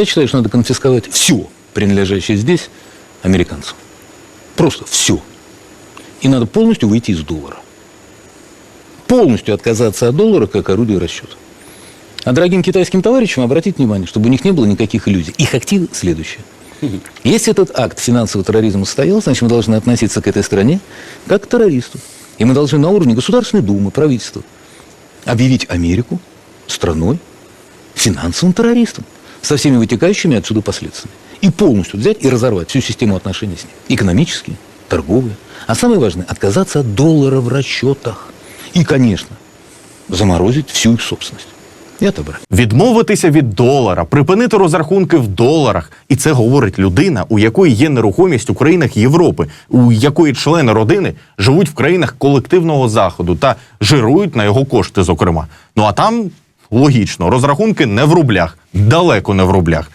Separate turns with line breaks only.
Я считаю, что надо конфисковать все, принадлежащее здесь, американцам. Просто все. И надо полностью выйти из доллара. Полностью отказаться от доллара как орудия расчета. А дорогим китайским товарищам обратить внимание, чтобы у них не было никаких иллюзий. Их активы следующие. Если этот акт финансового терроризма состоялся, значит, мы должны относиться к этой стране как к террористу. И мы должны на уровне Государственной Думы, правительства объявить Америку страной финансовым террористом со всеми вытекающими отсюда последствиями. И полностью взять и разорвать всю систему отношений с ним. Экономические, торговые. А самое важное – отказаться от доллара в расчетах. И, конечно, заморозить всю их собственность. И отобрать.
Відмовитися від долара, припинити розрахунки в доларах, і це говорить людина, у якої є нерухомість у країнах Європи, у якої члени родини живуть в країнах колективного заходу та жирують на його кошти, зокрема. Ну а там логічно, розрахунки не в рублях, далеко не в рублях.